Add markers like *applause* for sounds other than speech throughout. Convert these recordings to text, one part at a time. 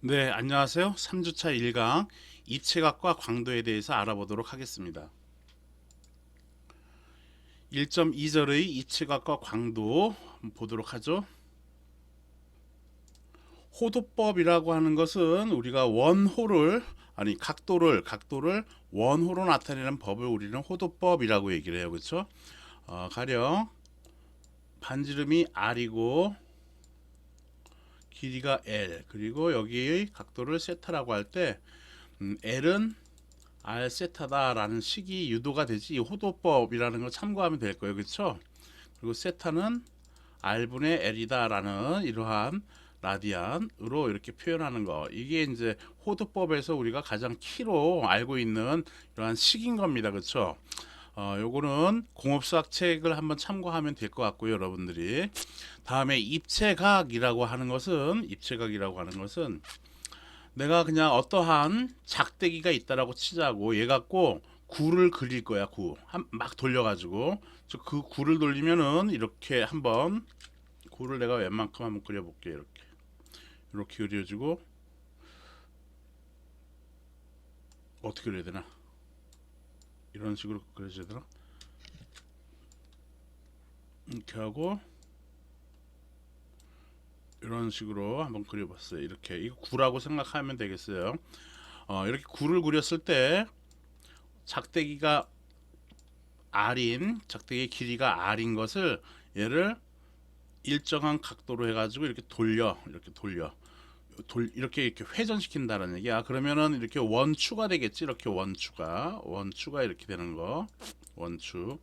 네, 안녕하세요. 3주차 1강 입체각과 광도에 대해서 알아보도록 하겠습니다. 1.2절의 입체각과 광도 보도록 하죠. 호도법이라고 하는 것은 우리가 원호를 아니 각도를 각도를 원호로 나타내는 법을 우리는 호도법이라고 얘기를 해요. 그렇죠? 어, 가령 반지름이 r이고 길이가 L 그리고 여기의 각도를 세타라고 할때 음, L은 R 세타다라는 식이 유도가 되지 이 호도법이라는 걸 참고하면 될 거예요. 그렇죠 그리고 세타는 R분의 L이다라는 이러한 라디안으로 이렇게 표현하는 거. 이게 이제 호도법에서 우리가 가장 키로 알고 있는 이러한 식인 겁니다. 그렇죠 어, 요거는 공업수학 책을 한번 참고하면 될 것 같고요, 여러분들이. 다음에 입체각이라고 하는 것은 입체각이라고 하는 것은 내가 그냥 어떠한 작대기가 있다라고 치자고 얘 갖고 구를 그릴 거야, 구. 한, 막 돌려 가지고 그 구를 돌리면은 이렇게 한번 구를 내가 웬만큼 한번 그려 볼게. 이렇게. 이렇게 그려 주고 어떻게 그려야 되나? 이런 식으로 되나? 이렇게 하고 이런 식으로 한번 그려봤어요. 이렇게 이거 구라고 생각하면 되겠어요. 어, 이렇게 구를 그렸을 때 작대기가 R인 작대기 길이가 R인 것을 얘를 일정한 각도로 해가지고 이렇게 돌려 이렇게 돌려 돌 이렇게 이렇게 회전시킨다는 얘기야. 그러면은 이렇게 원추가 되겠지. 이렇게 원추가 원추가 이렇게 되는 거 원추.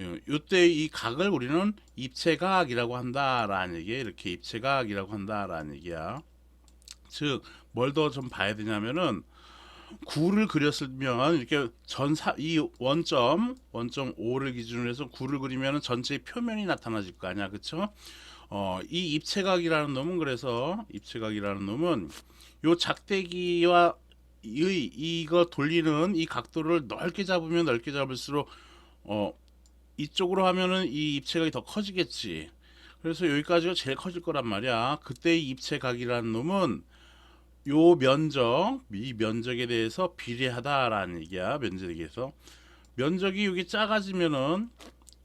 예, 이때 이 각을 우리는 입체각이라고 한다라는 얘기야. 이렇게 입체각이라고 한다라는 얘기야. 즉, 뭘 더 좀 봐야 되냐면은 구를 그렸으면 이렇게 전사 이 원점 원점 5를 기준으로 해서 구를 그리면은 전체의 표면이 나타나질 거 아니야, 그렇죠? 어, 이 입체각이라는 놈은 그래서 입체각이라는 놈은 요 작대기와 이 이거 돌리는 이 각도를 넓게 잡으면 넓게 잡을수록 어 이쪽으로 하면은 이 입체각이 더 커지겠지. 그래서 여기까지가 제일 커질 거란 말이야. 그때 이 입체각이라는 놈은 요 면적, 이 면적에 대해서 비례하다라는 얘기야. 면적에 대해서 면적이 여기 작아지면은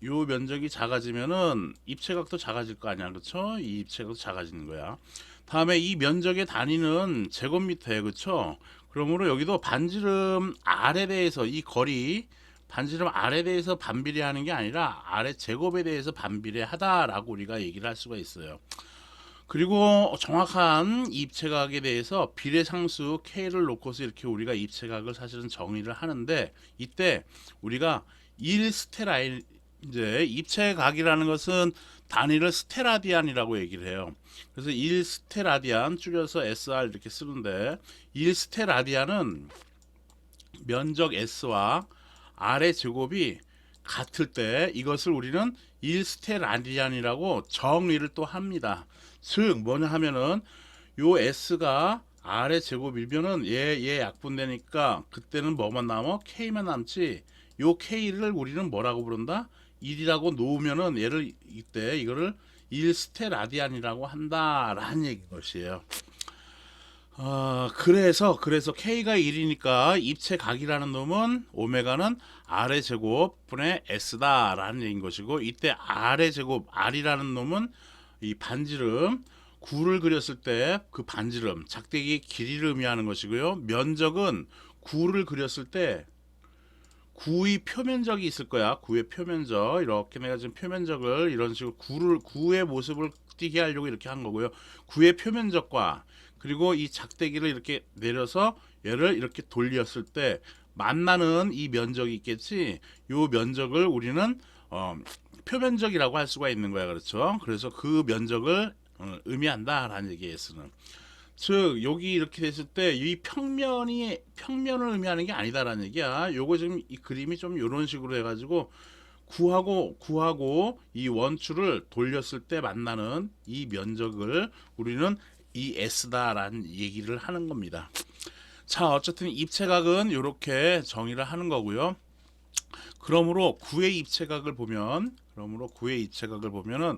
요 면적이 작아지면은 입체각도 작아질 거 아니야, 그렇죠? 이 입체각도 작아지는 거야. 다음에 이 면적의 단위는 제곱미터예요, 그렇죠? 그러므로 여기도 반지름 R에 대해서 이 거리 반지름 R에 대해서 반비례하는 게 아니라 R의 제곱에 대해서 반비례하다라고 우리가 얘기를 할 수가 있어요. 그리고 정확한 입체각에 대해서 비례상수 K를 놓고서 이렇게 우리가 입체각을 사실은 정의를 하는데 이때 우리가 1 스테라인 이제 입체각이라는 것은 단위를 스테라디안이라고 얘기를 해요. 그래서 1 스테라디안 줄여서 SR 이렇게 쓰는데 1 스테라디안은 면적 S와 R의 제곱이 같을 때 이것을 우리는 1 스테라디안이라고 정의를 또 합니다. 즉 뭐냐 하면은 요 S가 R의 제곱이면은 얘, 얘 약분되니까 그때는 뭐만 남아? K만 남지 요 K를 우리는 뭐라고 부른다? 1이라고 놓으면은 얘를 이때 이거를 1스테 라디안이라고 한다라는 얘기 것이에요. 어, 그래서 그래서 K가 1이니까 입체 각이라는 놈은 오메가는 R의 제곱 분의 S다라는 얘기인 것이고 이때 R의 제곱 R이라는 놈은 이 반지름 구를 그렸을 때 그 반지름 작대기 길이를 의미하는 것이고요. 면적은 구를 그렸을 때 구의 표면적이 있을 거야. 구의 표면적 이렇게 내가 지금 표면적을 이런 식으로 구를 구의 모습을 띄게 하려고 이렇게 한 거고요. 구의 표면적과 그리고 이 작대기를 이렇게 내려서 얘를 이렇게 돌렸을 때 만나는 이 면적이 있겠지. 요 면적을 우리는 어, 표면적이라고 할 수가 있는 거야. 그렇죠? 그래서 그 면적을 어, 의미한다라는 얘기에서는 즉 여기 이렇게 됐을 때 이 평면이 평면을 의미하는 게 아니다라는 얘기야. 요거 지금 이 그림이 좀 이런 식으로 해가지고 구하고 구하고 이 원추를 돌렸을 때 만나는 이 면적을 우리는 이 S다라는 얘기를 하는 겁니다. 자 어쨌든 입체각은 이렇게 정의를 하는 거고요. 그러므로 구의 입체각을 보면 그러므로 구의 입체각을 보면은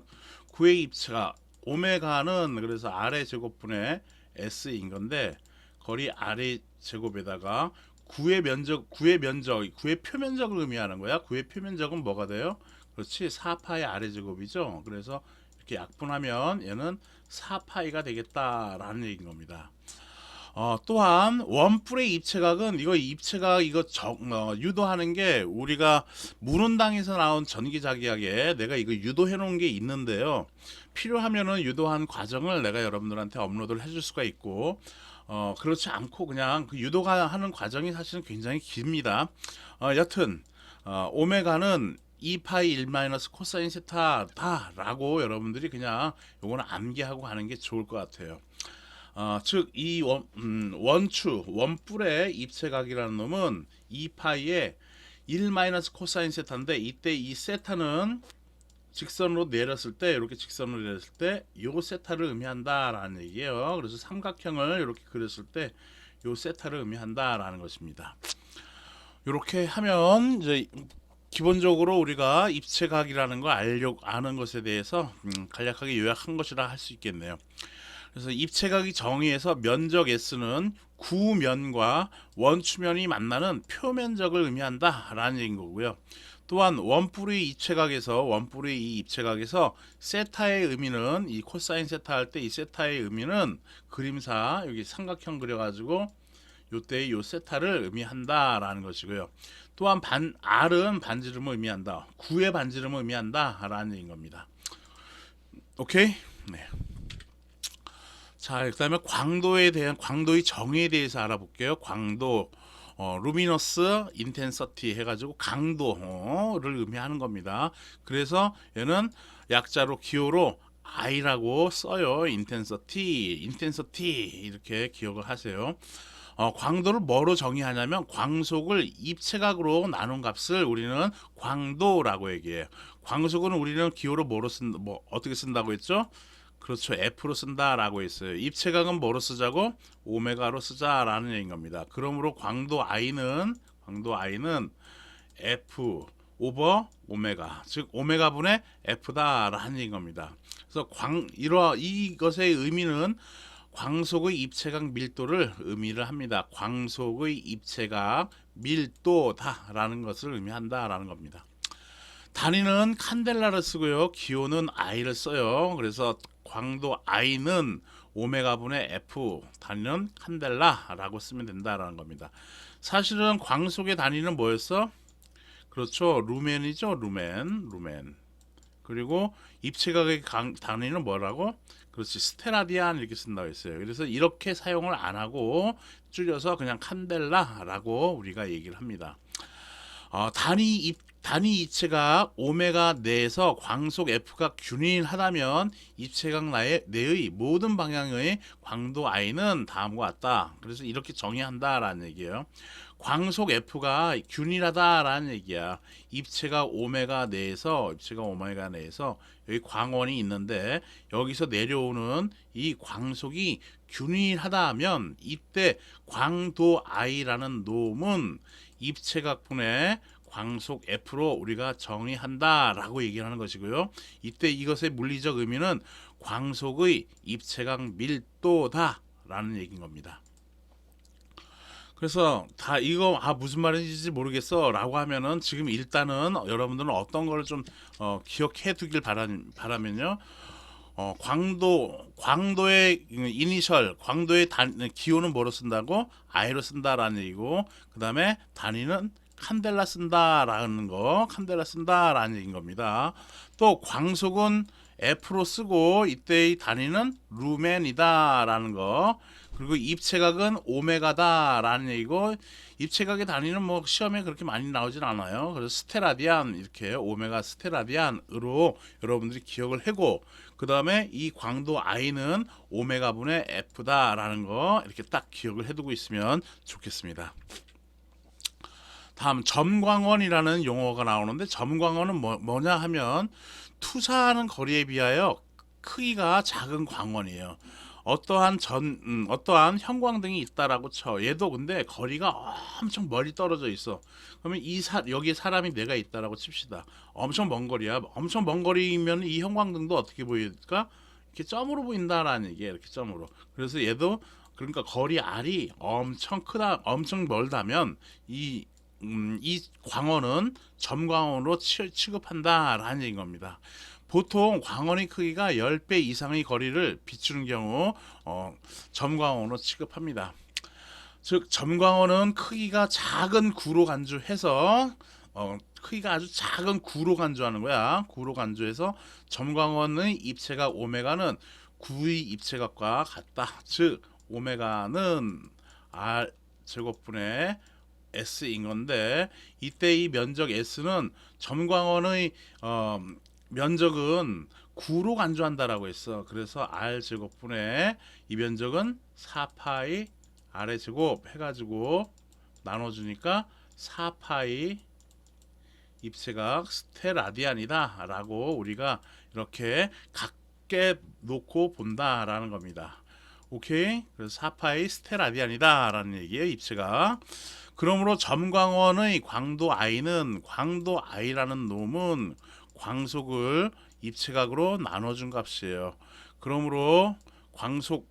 구의 입체각 오메가는 그래서 R의 제곱분의 S인 건데 거리 아래 제곱에다가 구의 면적 구의 면적 구의 표면적을 의미하는 거야. 구의 표면적은 뭐가 돼요? 그렇지 4파의 아래 제곱이죠. 그래서 이렇게 약분하면 얘는 4파이가 되겠다라는 얘기인 겁니다. 어, 또한 원뿔의 입체각은 이거 입체각 이거 정, 어, 유도하는 게 우리가 문운당에서 나온 전기자기하게 내가 이거 유도해 놓은 게 있는데요. 필요하면은 유도한 과정을 내가 여러분들한테 업로드를 해줄 수가 있고 어, 그렇지 않고 그냥 그 유도가 하는 과정이 사실은 굉장히 깁니다. 어, 여튼 어, 오메가는 2파이 1 마이너스 코사인 세타다라고 여러분들이 그냥 요거는 암기하고 하는 게 좋을 것 같아요. 어, 즉이 원, 음, 원추 원뿔의 입체각이라는 놈은 2파이의 1 마이너스 코사인 세타인데 이때 이 세타는 직선으로 내렸을 때 이렇게 직선으로 내렸을 때 요 세타를 의미한다라는 얘기예요. 그래서 삼각형을 이렇게 그렸을 때 요 세타를 의미한다라는 것입니다. 이렇게 하면 이제 기본적으로 우리가 입체각이라는 걸 알려 아는 것에 대해서 음, 간략하게 요약한 것이라 할 수 있겠네요. 그래서 입체각이 정의해서 면적 S는 구면과 원추면이 만나는 표면적을 의미한다 라는 얘기인 거고요. 또한 원뿔의 입체각에서 원뿔의 이 입체각에서 세타의 의미는 이 코사인 세타 할 때 이 세타의 의미는 그림사 여기 삼각형 그려가지고 요때 요 세타를 의미한다라는 것이고요. 또한 반 R은 반지름을 의미한다. 9의 반지름을 의미한다라는 얘기인 겁니다. 오케이? 네. 자, 그다음에 광도에 대한 광도의 정의에 대해서 알아볼게요. 광도 어, 루미너스 인텐서티 해가지고 강도를 의미하는 겁니다. 그래서 얘는 약자로 기호로 I라고 써요. 인텐서티, 인텐서티 이렇게 기억을 하세요. 어, 광도를 뭐로 정의하냐면 광속을 입체각으로 나눈 값을 우리는 광도라고 얘기해요. 광속은 우리는 기호로 뭐로 쓴, 뭐 어떻게 쓴다고 했죠? 그렇죠. F로 쓴다라고 했어요. 입체각은 뭐로 쓰자고? 오메가로 쓰자라는 얘기인 겁니다. 그러므로 광도 I는 광도 I는 F 오버 오메가 즉 오메가 분의 F다라는 얘기인 겁니다. 그래서 광 이러 이것의 의미는 광속의 입체각 밀도를 의미를 합니다. 광속의 입체각 밀도다라는 것을 의미한다라는 겁니다. 단위는 칸델라를 쓰고요. 기호는 I를 써요. 그래서 광도 I는 오메가분의 F 단위는 칸델라라고 쓰면 된다라는 겁니다. 사실은 광 속의 단위는 뭐였어? 그렇죠. 루멘이죠. 루멘. 루멘. 그리고 입체각의 강, 단위는 뭐라고? 그렇지. 스테라디안 이렇게 쓴다고 했어요. 그래서 이렇게 사용을 안 하고 줄여서 그냥 칸델라라고 우리가 얘기를 합니다. 어, 단위 입 단위 입체각 오메가 내에서 광속 F가 균일하다면 입체각 나의 내의 모든 방향의 광도 I는 다음과 같다. 그래서 이렇게 정의한다라는 얘기예요. 광속 F가 균일하다라는 얘기야. 입체각 오메가 내에서 입체각 오메가 내에서 여기 광원이 있는데 여기서 내려오는 이 광속이 균일하다면 이때 광도 I라는 놈은 입체각분의 광속 F로 우리가 정의한다라고 얘기를 하는 것이고요. 이때 이것의 물리적 의미는 광속의 입체각 밀도다라는 얘기인 겁니다. 그래서 다 이거 아 무슨 말인지 모르겠어라고 하면은 지금 일단은 여러분들은 어떤 걸좀 어, 기억해 두길 바라, 바라면요. 어, 광도 광도의 이니셜 광도의 단 기호는 뭐로 쓴다고 I로 쓴다라는 얘기고 그다음에 단위는 칸델라 쓴다라는 거, 칸델라 쓴다라는 얘기인 겁니다. 또 광속은 F로 쓰고 이때의 단위는 루멘이다라는 거. 그리고 입체각은 오메가다라는 얘기고 입체각의 단위는 뭐 시험에 그렇게 많이 나오진 않아요. 그래서 스테라디안 이렇게 오메가 스테라디안으로 여러분들이 기억을 하고 그 다음에 이 광도 I는 오메가분의 F다라는 거 이렇게 딱 기억을 해두고 있으면 좋겠습니다. 다음 점광원이라는 용어가 나오는데 점광원은 뭐, 뭐냐 하면 투사하는 거리에 비하여 크기가 작은 광원이에요. 어떠한 전 음, 어떠한 형광등이 있다라고 쳐. 얘도 근데 거리가 엄청 멀리 떨어져 있어. 그러면 이 사, 여기에 사람이 내가 있다라고 칩시다. 엄청 먼 거리야. 엄청 먼 거리면 이 형광등도 어떻게 보일까? 이렇게 점으로 보인다라는 얘기예요. 이렇게 점으로. 그래서 얘도 그러니까 거리 R이 엄청 크다, 엄청 멀다면 이 음, 이 광원은 점광원으로 취, 취급한다라는 얘기인 겁니다. 보통 광원의 크기가 10배 이상의 거리를 비추는 경우 어, 점광원으로 취급합니다. 즉 점광원은 크기가 작은 구로 간주해서 어, 크기가 아주 작은 구로 간주하는 거야. 구로 간주해서 점광원의 입체각 오메가는 구의 입체각과 같다. 즉 오메가는 r 제곱분의 s인 건데 이때 이 면적 s는 점광원의 어, 면적은 9로 간주한다라고 했어. 그래서 r 제곱분의 이 면적은 4파이 r의 제곱 해가지고 나눠주니까 4파이 입체각 스테라디안이다 라고 우리가 이렇게 각게 놓고 본다라는 겁니다. 오케이. 그래서 4파이 스테라디안이다 라는 얘기예요. 입체각. 그러므로 점광원의 광도 i는 광도 i라는 놈은 광속을 입체각으로 나눠준 값이에요. 그러므로 광속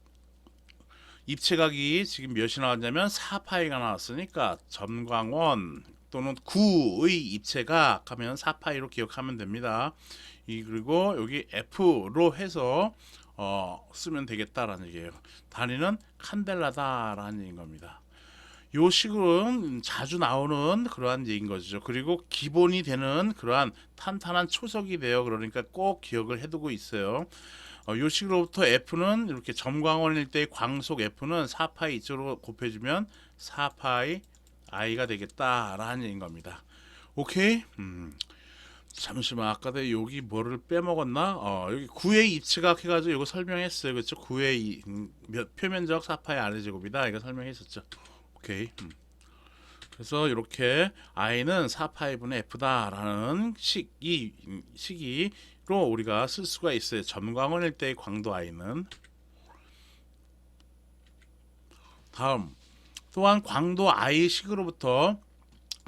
입체각이 지금 몇이 나왔냐면 4파이가 나왔으니까 점광원 또는 9의 입체각 하면 4파이로 기억하면 됩니다. 이 그리고 여기 F로 해서 어, 쓰면 되겠다라는 얘기예요. 단위는 칸델라다라는 얘기인 겁니다. 요 식으로는 자주 나오는 그러한 얘기인 거죠. 그리고 기본이 되는 그러한 탄탄한 초석이 돼요. 그러니까 꼭 기억을 해두고 있어요. 어, 요 식으로부터 F는 이렇게 점광원일 때의 광속 F는 4파이 이쪽으로 곱해주면 4파이 i가 되겠다라는 얘기인 겁니다. 오케이? 음. 잠시만 아까 내 여기 뭐를 빼먹었나? 어 여기 9의 입체각 해가지고 이거 설명했어요. 그렇죠? 9의 이, 음, 몇- 표면적 4파의 아래 제곱이다. 이거 설명했었죠. 오케이. 음. 그래서 이렇게 i는 4파이분의 f다 라는 식이 음, 식이로 우리가 쓸 수가 있어요. 점광원일 때의 광도 i는 다음 또한 광도 i 식으로부터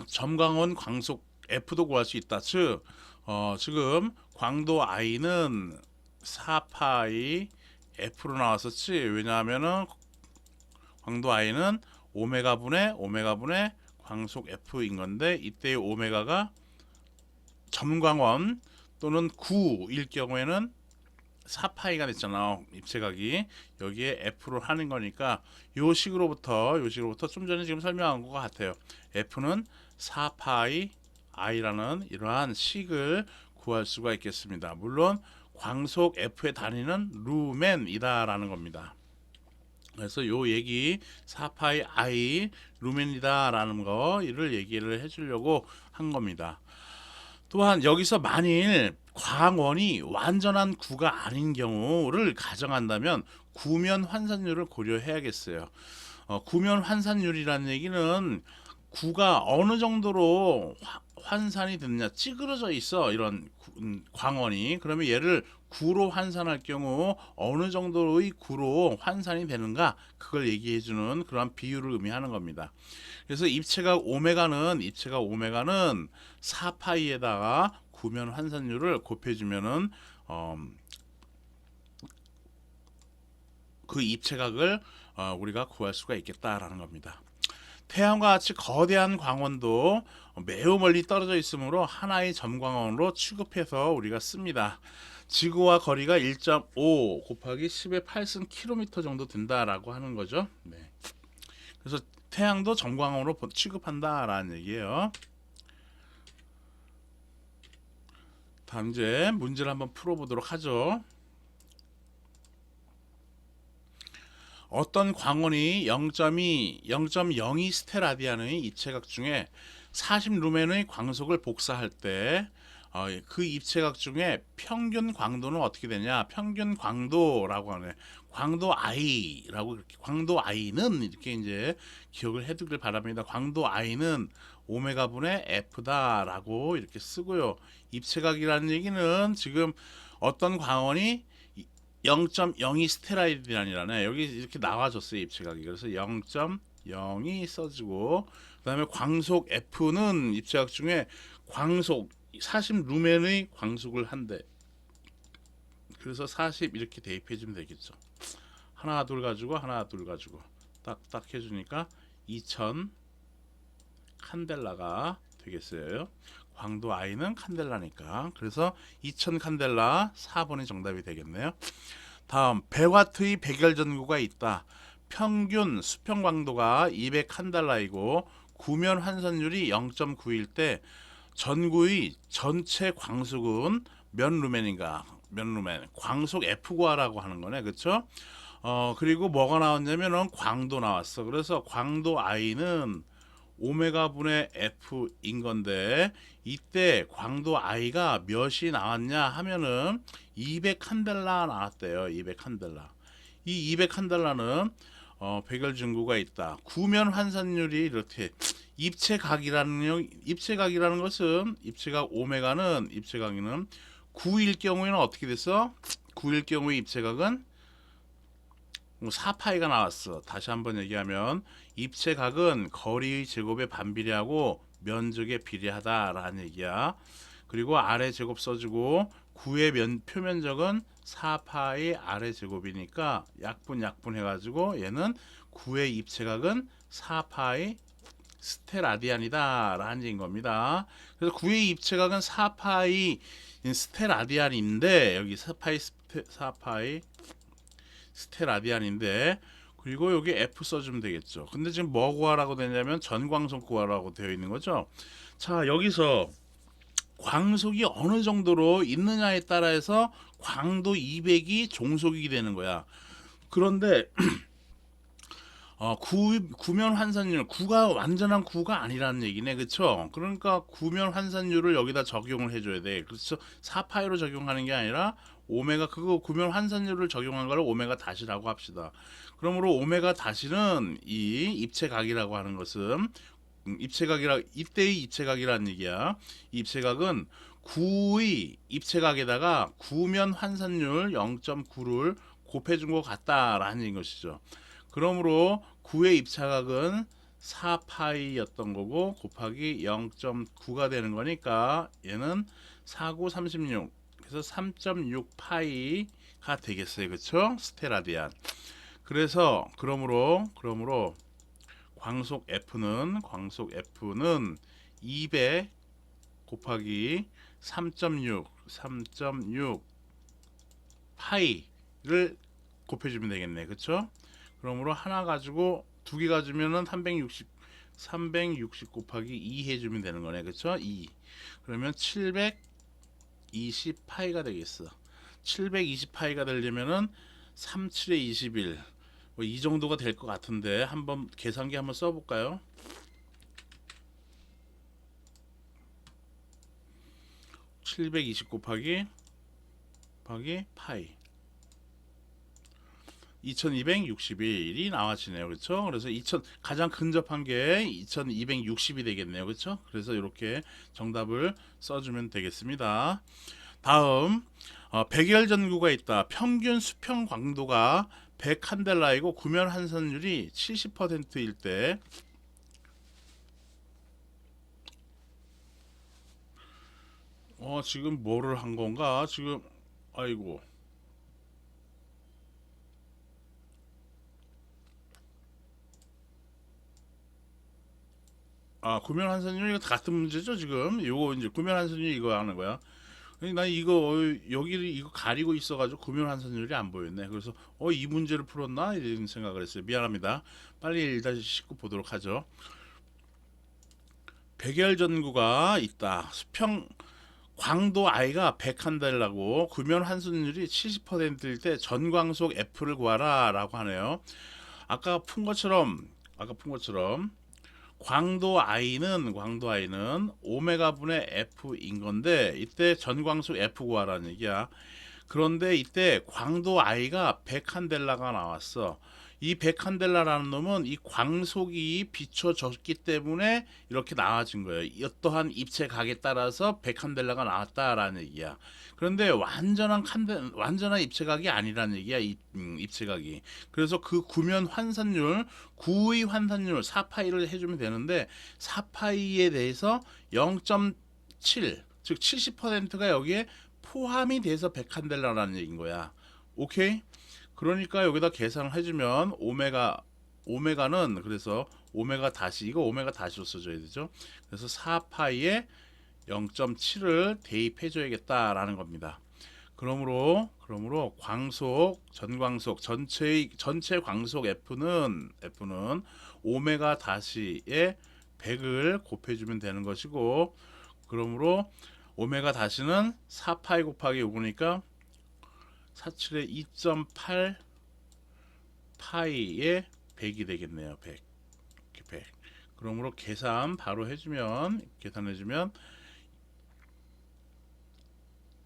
점광원 광속 f도 구할 수 있다. 즉 어, 지금 광도 i는 4파이 f로 나왔었지. 왜냐하면은 광도 i는 오메가 분의 오메가 분의 광속 f인 건데 이때의 오메가가 점광원 또는 9일 경우에는 4파이가 됐잖아 입체각이 여기에 f로 하는 거니까 요 식으로부터 요 식으로부터 좀 전에 지금 설명한 것 같아요 f는 4파이 i라는 이러한 식을 구할 수가 있겠습니다 물론 광속 f의 단위는 루멘이다라는 겁니다 그래서 요 얘기 4파이 i 루멘이다라는 거를 얘기를 해주려고 한 겁니다. 또한 여기서 만일 광원이 완전한 구가 아닌 경우를 가정한다면 구면 환산율을 고려해야겠어요. 어, 구면 환산율이라는 얘기는 구가 어느 정도로 화- 환산이 됐냐 찌그러져 있어 이런 구- 음, 광원이 그러면 얘를 구로 환산할 경우 어느 정도의 구로 환산이 되는가 그걸 얘기해 주는 그런 비율을 의미하는 겁니다. 그래서 입체각 오메가는 입체각 오메가는 4파이에다가 구면 환산율을 곱해 주면은 어, 그 입체각을 어, 우리가 구할 수가 있겠다라는 겁니다. 태양과 같이 거대한 광원도 매우 멀리 떨어져 있으므로 하나의 점광원으로 취급해서 우리가 씁니다. 지구와 거리가 1.5 곱하기 10의 8승 킬로미터 정도 된다라고 하는 거죠. 네. 그래서 태양도 점광원으로 보- 취급한다라는 얘기예요. 다음 이제 문제를 한번 풀어보도록 하죠. 어떤 광원이 0.2, 0.02 스테라디안의 입체각 중에 40 루멘의 광속을 복사할 때 어, 그 입체각 중에 평균 광도는 어떻게 되냐? 평균 광도라고 하네. 광도 i라고 이렇게 광도 i는 이렇게 이제 기억을 해두길 바랍니다. 광도 i는 오메가 분의 f다라고 이렇게 쓰고요. 입체각이라는 얘기는 지금 어떤 광원이 0.02 스테라이드란이라네. 여기 이렇게 나와줬어요 입체각이. 그래서 0.0이 써지고 그다음에 광속 F는 입체각 중에 광속 40 루멘의 광속을 한대. 그래서 40 이렇게 대입해 주면 되겠죠. 하나 둘 가지고 하나 둘 가지고 딱딱 해 주니까 2000 칸델라가 되겠어요. 광도 I는 칸델라니까. 그래서 2000 칸델라 4번이 정답이 되겠네요. 다음 100와트의 백열 전구가 있다. 평균 수평 광도가 200 칸델라이고 구면 환산율이 0.9일 때 전구의 전체 광속은 몇 루멘인가? 몇 루멘? 광속 F 구하라고 하는 거네. 그렇죠? 어, 그리고 뭐가 나왔냐면은 광도 나왔어. 그래서 광도 I는 오메가 분의 F인 건데 이때 광도 I가 몇이 나왔냐 하면은 200 칸델라 나왔대요. 200 칸델라. 이 200 칸델라는 어, 백열 증구가 있다. 구면 환산율이 이렇게 입체각이라는 입체각이라는 것은 입체각 오메가는 입체각이는 9일 경우에는 어떻게 됐어? 9일 경우에 입체각은 4파이가 나왔어. 다시 한번 얘기하면 입체각은 거리의 제곱에 반비례하고 면적에 비례하다라는 얘기야. 그리고 아래 제곱 써주고 9의 면, 표면적은 4파이 아래 제곱이니까 약분 약분 해가지고 얘는 9의 입체각은 4파이 스테라디안이다 라는 얘기인 겁니다. 그래서 9의 입체각은 4파이 스테라디안인데 여기 4파이 스테, 4파이 스테라디안인데 그리고 여기 F 써주면 되겠죠. 근데 지금 뭐 구하라고 되냐면 전광속 구하라고 되어 있는 거죠. 자 여기서 광속이 어느 정도로 있느냐에 따라서 광도 200이 종속이 되는 거야. 그런데 *clears throat* 어, 구, 구면 환산율, 구가 완전한 구가 아니라는 얘기네, 그쵸? 그러니까 구면 환산율을 여기다 적용을 해줘야 돼. 그래서 4파이로 적용하는 게 아니라 오메가 그거 구면 환산율을 적용한 걸 오메가 다시라고 합시다. 그러므로 오메가 다시는 이 입체각이라고 하는 것은 음, 입체각이라 이때의 입체각이라는 얘기야. 입체각은 9의 입체각에다가 구면 환산율 0.9를 곱해준 것 같다라는 것이죠. 그러므로 9의 입체각은 4파이였던 거고 곱하기 0.9가 되는 거니까 얘는 49, 36 그래서 3.6파이가 되겠어요. 그렇죠? 스테라디안. 그래서 그러므로 그러므로 광속 F는 광속 F는 200 곱하기 3.6 3.6 파이를 곱해주면 되겠네, 그렇죠? 그러므로 하나 가지고 두 개 가지면은 360 360 곱하기 2 해주면 되는 거네, 그렇죠? 2 그러면 720 파이가 되겠어. 720 파이가 되려면은 37에 21 뭐 이 정도가 될 것 같은데 한번 계산기 한번 써볼까요? (720) 곱하기 곱하기 파이 2261이 나와지네요. 그렇죠? 그래서 2000 가장 근접한 게 2260이 되겠네요. 그렇죠? 그래서 이렇게 정답을 써 주면 되겠습니다. 다음 어, 백열 전구가 있다. 평균 수평 광도가 100 칸델라이고 구면 환산율이 70%일 때 어, 지금 뭐를 한 건가? 지금 아이고. 아 구면 환산율 이거 같은 문제죠 지금? 요거 이제 구면 환산율 이거 하는 거야. 나 이거 어, 여기 이거 가리고 있어가지고 구면 환산율이 안 보였네. 그래서 어 이 문제를 풀었나? 이런 생각을 했어요. 미안합니다. 빨리 1-19 보도록 하죠. 백열 전구가 있다. 수평 광도 I가 100칸델라고 구면 환산율이 70%일 때 전광속 F를 구하라 라고 하네요 아까 푼 것처럼 아까 푼 것처럼 광도 I는 광도 I는 오메가 분의 F인 건데 이때 전광속 F 구하라는 얘기야. 그런데 이때 광도 I가 100칸델라가 나왔어. 이 100칸델라라는 놈은 이 광속이 비춰졌기 때문에 이렇게 나와진 거예요. 어떠한 입체 각에 따라서 100칸델라가 나왔다라는 얘기야. 그런데 완전한 칸데 완전한 입체각이 아니라는 얘기야. 이 음, 입체각이. 그래서 그 구면 환산율, 구의 환산율 4파이를 해주면 되는데 4파이에 대해서 0.7, 즉 70%가 여기에 포함이 돼서 100칸델라라는 얘기인 거야. 오케이? 그러니까 여기다 계산을 해주면 오메가 오메가는 그래서 오메가 다시 이거 오메가 다시로 써줘야 되죠. 그래서 4파이에 0.7을 대입해 줘야겠다라는 겁니다. 그러므로 그러므로 광속 전광속 전체의 전체 광속 F는 F는 오메가 다시에 100을 곱해 주면 되는 것이고 그러므로 오메가 다시는 4파이 곱하기 요거니까 47의 2.8 파이에 100이 되겠네요. 100. 이렇게 100. 그러므로 계산 바로 해주면 계산해주면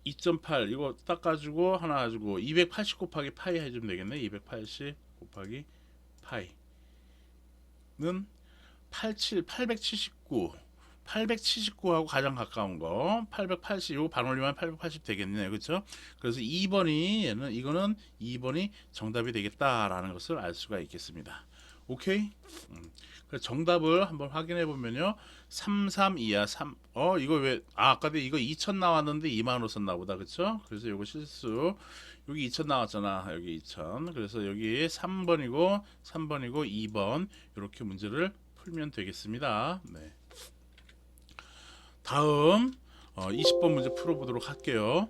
2.8 이거 딱 가지고 하나 가지고 280 곱하기 파이 해주면 되겠네. 280 곱하기 파이는 87 879 879하고 가장 가까운 거 880 이거 반올리면 880 되겠네요. 그렇죠? 그래서 2번이 얘는 이거는 2번이 정답이 되겠다라는 것을 알 수가 있겠습니다. 오케이? 음. 그래서 정답을 한번 확인해 보면요. 332야 3. 어, 이거 왜 아, 아까도 이거 2000 나왔는데 2만 원 썼나 보다. 그렇죠? 그래서 이거 실수. 여기 2000 나왔잖아. 여기 2000. 그래서 여기 3번이고 3번이고 2번 이렇게 문제를 풀면 되겠습니다. 네. 다음 어, 20번 문제 풀어보도록 할게요.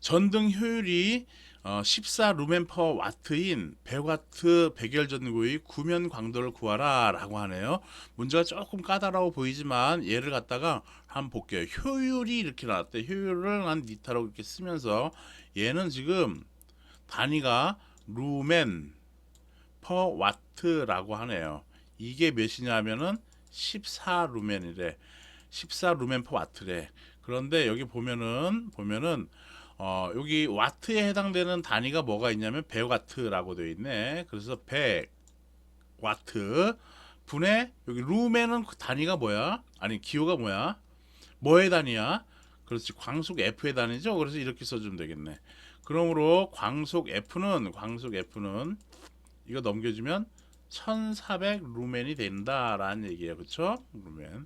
전등 효율이 어, 14 루멘 퍼 와트인 100와트 백열 전구의 구면 광도를 구하라 라고 하네요. 문제가 조금 까다로워 보이지만 얘를 갖다가 한번 볼게요. 효율이 이렇게 나왔대. 효율을 한 니타라고 이렇게 쓰면서 얘는 지금 단위가 루멘 퍼 와트라고 하네요. 이게 몇이냐면은 14 루멘이래. 14 루멘 퍼 와트래. 그런데 여기 보면은 보면은 어, 여기 와트에 해당되는 단위가 뭐가 있냐면 100와트라고 되어 있네. 그래서 100 와트 분의 여기 루멘은 그 단위가 뭐야? 아니 기호가 뭐야? 뭐의 단위야? 그렇지 광속 F의 단위죠. 그래서 이렇게 써주면 되겠네. 그러므로 광속 F는 광속 F는 이거 넘겨주면 1400 루멘이 된다라는 얘기예요. 그렇죠? 루멘.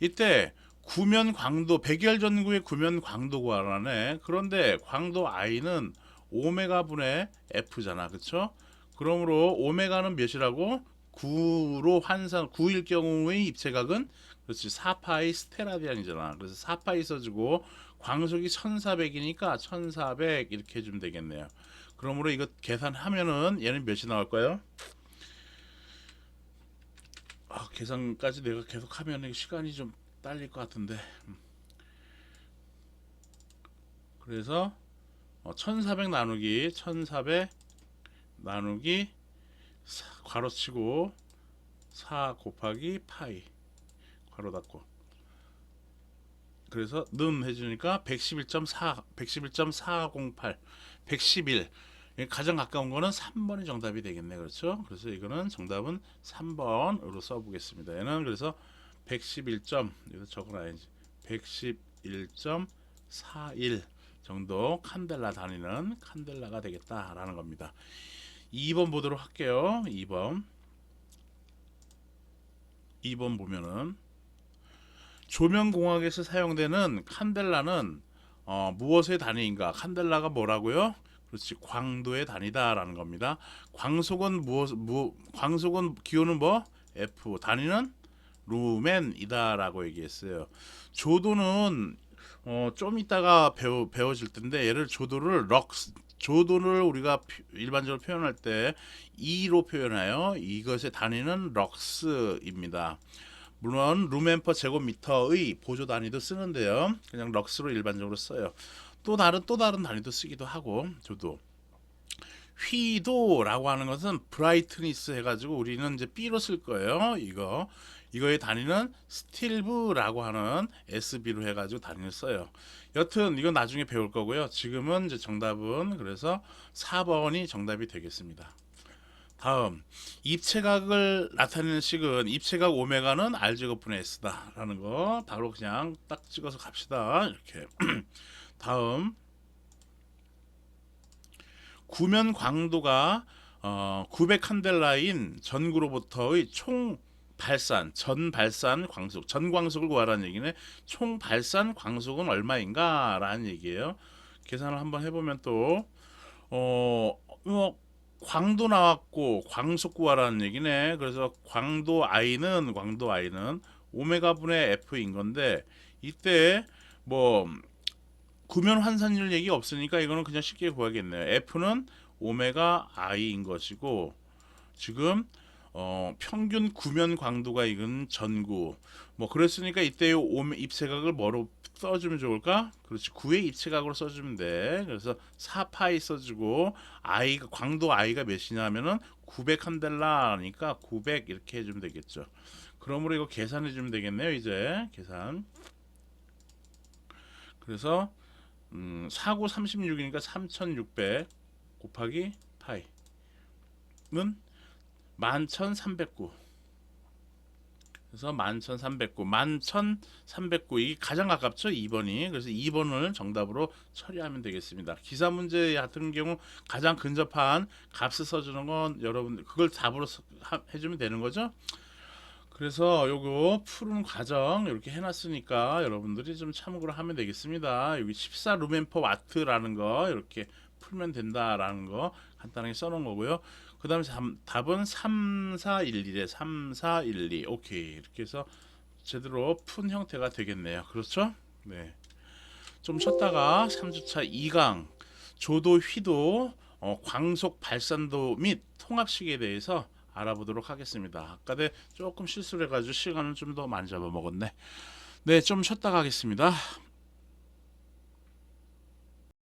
이때 구면 광도 백열 전구의 구면 광도 구하라네. 그런데 광도 i는 오메가 분의 f잖아. 그렇죠? 그러므로 오메가는 몇이라고? 9로 환산 9일 경우의 입체각은 그렇지 4파이 스테라디안이잖아. 그래서 4파이 써주고 광속이 1400이니까 1400 이렇게 해주면 되겠네요. 그러므로 이거 계산하면은 얘는 몇이 나올까요? 아, 계산까지 내가 계속 하면 시간이 좀 딸릴 것 같은데. 음. 그래서 어, 1400 나누기 1400 나누기 사, 괄호치고 4 곱하기 파이 괄호 닫고 그래서 는 해주니까 111.4 111.408 111 가장 가까운 거는 3번이 정답이 되겠네. 그렇죠? 그래서 이거는 정답은 3번으로 써보겠습니다. 얘는 그래서 111점 여기서 적어놔야지 111.41 정도 칸델라 다니는 칸델라가 되겠다라는 겁니다. 2번 보도록 할게요. 2번. 2번 보면은 조명공학에서 사용되는 칸델라는 어, 무엇의 단위인가? 칸델라가 뭐라고요 그렇지 광도의 단위다라는 겁니다 광속은 무엇 무 광속은 기호는 뭐 F 단위는 루멘이다라고 얘기했어요. 조도는 어, 좀 이따가 배워, 배워질 텐데 얘를 조도를 럭스 조도를 우리가 피- 일반적으로 표현할 때 E로 표현해요. 이것의 단위는 럭스입니다. 물론 루멘 퍼 제곱미터의 보조 단위도 쓰는데요. 그냥 럭스로 일반적으로 써요. 또 다른 또 다른 단위도 쓰기도 하고 조도. 휘도라고 하는 것은 브라이트니스 해가지고 우리는 이제 B로 쓸 거예요. 이거 이거의 단위는 스틸브라고 하는 SB로 해가지고 단위를 써요. 여튼 이건 나중에 배울 거고요. 지금은 이제 정답은 그래서 4번이 정답이 되겠습니다. 다음 입체각을 나타내는 식은 입체각 오메가는 R 제곱분의 S다라는 거 바로 그냥 딱 찍어서 갑시다. 이렇게 *clears throat* 다음 구면 광도가 어, 900 칸델라인 전구로부터의 총 발산, 전 발산 광속, 전 광속을 구하라는 얘기네. 총 발산 광속은 얼마인가라는 얘기예요. 계산을 한번 해보면 또 어, 뭐 광도 나왔고 광속 구하라는 얘기네. 그래서 광도 i는 광도 i는 오메가 분의 f인 건데 이때 뭐 구면 환산율 얘기 없으니까 이거는 그냥 쉽게 구하겠네요. f는 오메가 i인 것이고 지금 어, 평균 구면 광도가 이건 전구. 뭐 그랬으니까 이때 요 오메 입체각을 뭐로 써주면 좋을까? 그렇지 9의 입체각으로 써주면 돼. 그래서 4파이 써주고 i 광도 i가 몇이냐면은 900 칸델라니까 900 이렇게 해주면 되겠죠. 그러므로 이거 계산해 주면 되겠네요. 이제 계산. 그래서 음, 4구 36이니까 3600 곱하기 파이는 11,309 그래서 11,309 11,309 이게 가장 가깝죠? 2번이. 그래서 2번을 정답으로 처리하면 되겠습니다. 기사 문제 같은 경우 가장 근접한 값을 써주는 건 여러분들 그걸 답으로 해주면 되는 거죠 그래서 요거 푸는 과정 이렇게 해놨으니까 여러분들이 좀 참고를 하면 되겠습니다. 여기 14 루멘 퍼 와트라는 거 이렇게 풀면 된다라는 거 간단하게 써놓은 거고요. 그 다음에 답은 3411에 3412 오케이. 이렇게 해서 제대로 푼 형태가 되겠네요. 그렇죠? 네. 좀 쉬었다가 3주차 2강 조도 휘도 어, 광속 발산도 및 통합식에 대해서 알아보도록 하겠습니다. 아까 내 조금 실수를 해가지고 시간을 좀 더 많이 잡아먹었네. 네 좀 쉬었다가 하겠습니다